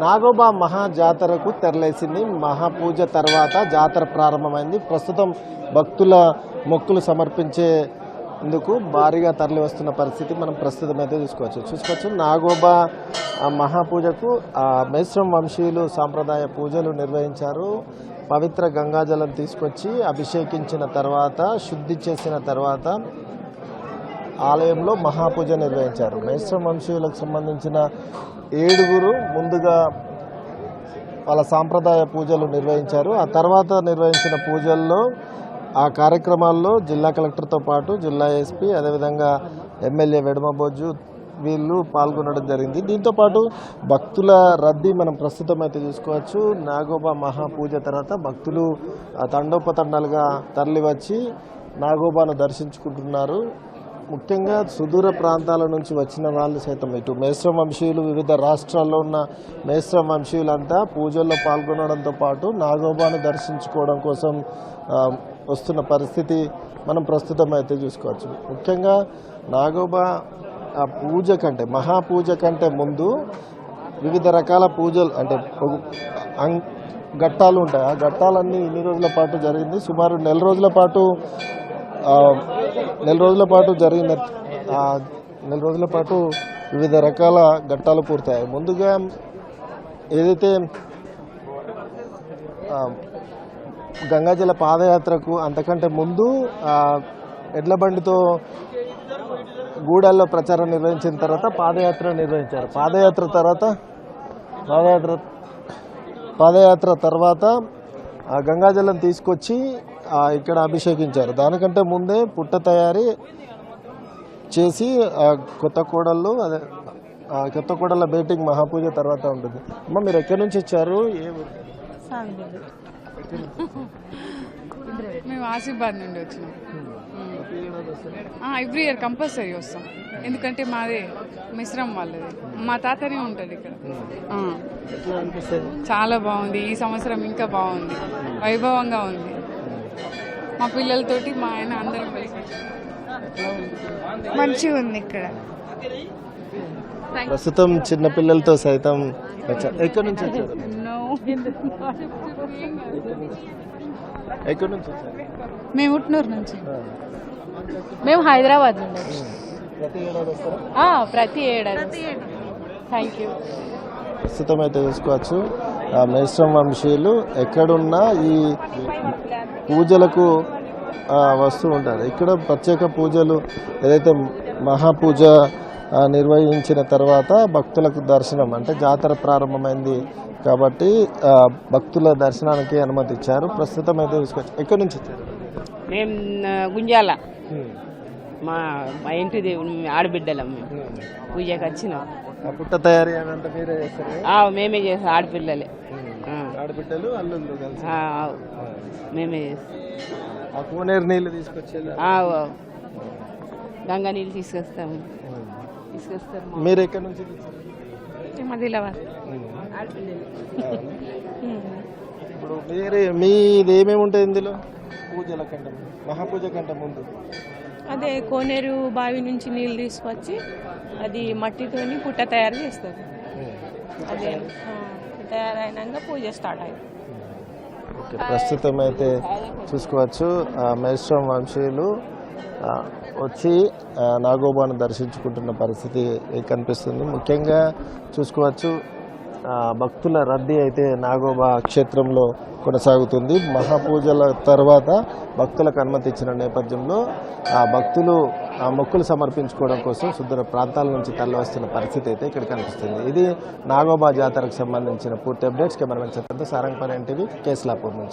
నాగోబా మహా జాతరకు తెరలేసింది మహాపూజ తర్వాత జాతర ప్రారంభమైంది. ప్రస్తుతం భక్తుల మొక్కులు సమర్పించేందుకు భారీగా తరలి వస్తున్న పరిస్థితి మనం ప్రస్తుతం అయితే చూసుకోవచ్చు. చూసుకోవచ్చు నాగోబా మహాపూజకు ఆ మేశ్రం వంశీయులు సాంప్రదాయ పూజలు నిర్వహించారు. పవిత్ర గంగాజలం తీసుకొచ్చి అభిషేకించిన తర్వాత శుద్ధి చేసిన తర్వాత ఆలయంలో మహాపూజ నిర్వహించారు. మేశ్రం వంశీయులకు సంబంధించిన ఏడుగురు ముందుగా వాళ్ళ సాంప్రదాయ పూజలు నిర్వహించారు. ఆ తర్వాత నిర్వహించిన పూజల్లో ఆ కార్యక్రమాల్లో జిల్లా కలెక్టర్తో పాటు జిల్లా ఎస్పీ అదేవిధంగా ఎమ్మెల్యే వెడమబోజు వీళ్ళు పాల్గొనడం జరిగింది. దీంతో పాటు భక్తుల రద్దీ మనం ప్రస్తుతం అయితే చూసుకోవచ్చు. నాగోబా మహాపూజ తర్వాత భక్తులు ఆ తండోపతండాలుగా తరలివచ్చి నాగోబాను దర్శించుకుంటున్నారు. ముఖ్యంగా సుదూర ప్రాంతాల నుంచి వచ్చిన వాళ్ళు సైతం ఇటు మేశ్రం వంశీయులు వివిధ రాష్ట్రాల్లో ఉన్న మేశ్రం వంశీయులంతా పూజల్లో పాల్గొనడంతో పాటు నాగోబాను దర్శించుకోవడం కోసం వస్తున్న పరిస్థితి మనం ప్రస్తుతం అయితే చూసుకోవచ్చు. ముఖ్యంగా నాగోబా ఆ పూజ కంటే మహాపూజ కంటే ముందు వివిధ రకాల పూజలు అంటే అం- ఘట్టాలు ఉంటాయి. ఆ ఘట్టాలన్నీ ఇన్ని రోజుల పాటు జరిగింది. సుమారు నెల రోజుల పాటు నెల రోజుల పాటు జరిగిన నెల రోజుల పాటు వివిధ రకాల ఘట్టాలు పూర్తయ్యాయి. ముందుగా ఏదైతే గంగాజల పాదయాత్రకు అంతకంటే ముందు ఎడ్ల బండితో గూడెల్లో ప్రచారం నిర్వహించిన తర్వాత పాదయాత్ర నిర్వహించారు. పాదయాత్ర తర్వాత పాదయాత్ర పాదయాత్ర తర్వాత ఆ గంగాజలం తీసుకొచ్చి ఇక్కడ అభిషేకించారు. దానికంటే ముందే పుట్ట తయారీ చేసి కొత్త కోడళ్ళు అదే కొత్త కోడళ్ళ బేటింగ్ మహాపూజ తర్వాత ఉంటుంది. అమ్మ మీరు ఎక్కడి నుంచి ఏ ఊరు? మేము ఆసిఫాబాద్ నుండి వచ్చినాం. ఎవ్రీ ఇయర్ కంపల్సరీ వస్తాం. ఎందుకంటే మాది మిశ్రమం వాళ్ళది. మా తాతనే ఉంటుంది ఇక్కడ. చాలా బాగుంది. ఈ సంవత్సరం ఇంకా బాగుంది. వైభవంగా ఉంది. మా పిల్లలతోటి మా ఆయన అందరం కలిసి మంచిగా ఉంది ఇక్కడ. ప్రస్తుతం చిన్న పిల్లలతో సైతం వచ్చారు ఎక్కడి నుంచి వచ్చారు? ఎక్కడి నుంచి వచ్చారు? మేము ఉట్నూరు నుంచి. మేము హైదరాబాద్ నుండి ప్రతి ఏడాది వస్తారా? ఆ, ప్రతి ఏడాది థ్యాంక్ యూ ప్రస్తుతం అయితే చూసుకోవచ్చు. మేశ్రం వంశీయులు ఎక్కడున్నా ఈ పూజలకు వస్తూ ఉంటారు. ఇక్కడ ప్రత్యేక పూజలు ఏదైతే మహాపూజ నిర్వహించిన తర్వాత భక్తులకు దర్శనం అంటే జాతర ప్రారంభమైంది కాబట్టి భక్తుల దర్శనానికి అనుమతి ఇచ్చారు. ప్రస్తుతం అయితే చూసుకోవచ్చు ఎక్కడి నుంచి వచ్చారు? మేము గుంజాల. మా మా ఇంటి దేవుడు మేము ఆడబిడ్డలం. మేము పూజకి వచ్చినాం. పుట్ట తయారీ అదంతా మీరే చేస్తారు ఆ, మేమే చేస్తాం ఆడపిల్లలే. ఆ, ఆడబిడ్డలు అల్లుళ్ళు కలిసి. మేమే చేస్తాం. ఆ కోనేరు నీళ్ళు తీసుకొచ్చేది గంగా నీళ్ళు తీసుకొస్తాము. తీసుకొస్తారు మీరు ఎక్కడి నుంచి? ఆదిలాబాద్. ఇప్పుడు మీరే మీది ఏమేమి ఉంటాయి ఇందులో? పూజల కంటే మహాపూజ కంటే ముందు అదే కోనేరు బావి నుంచి నీళ్ళు తీసుకొచ్చి అది మట్టితోని పుట్ట తయారు చేస్తారు. అదే తయారైనాక పూజ స్టార్ట్ అయింది. ప్రస్తుతం అయితే చూసుకోవచ్చు ఆ, వంశీయులు వచ్చి నాగోబాను దర్శించుకుంటున్న పరిస్థితి కనిపిస్తుంది. ముఖ్యంగా చూసుకోవచ్చు భక్తుల రద్దీ అయితే నాగోబా క్షేత్రంలో కొనసాగుతుంది. మహాపూజల తర్వాత భక్తులకు అనుమతి ఇచ్చిన నేపథ్యంలో ఆ భక్తులు ఆ మొక్కులు సమర్పించుకోవడం కోసం సుదూర ప్రాంతాల నుంచి తరలివస్తున్న పరిస్థితి అయితే ఇక్కడ కనిపిస్తుంది. ఇది నాగోబా జాతరకు సంబంధించిన పూర్తి అప్డేట్స్. కెమెరామెన్ సత్యంతో సారంగపల్లి ఎన్టీవీ కేసులాపూర్ నుంచి.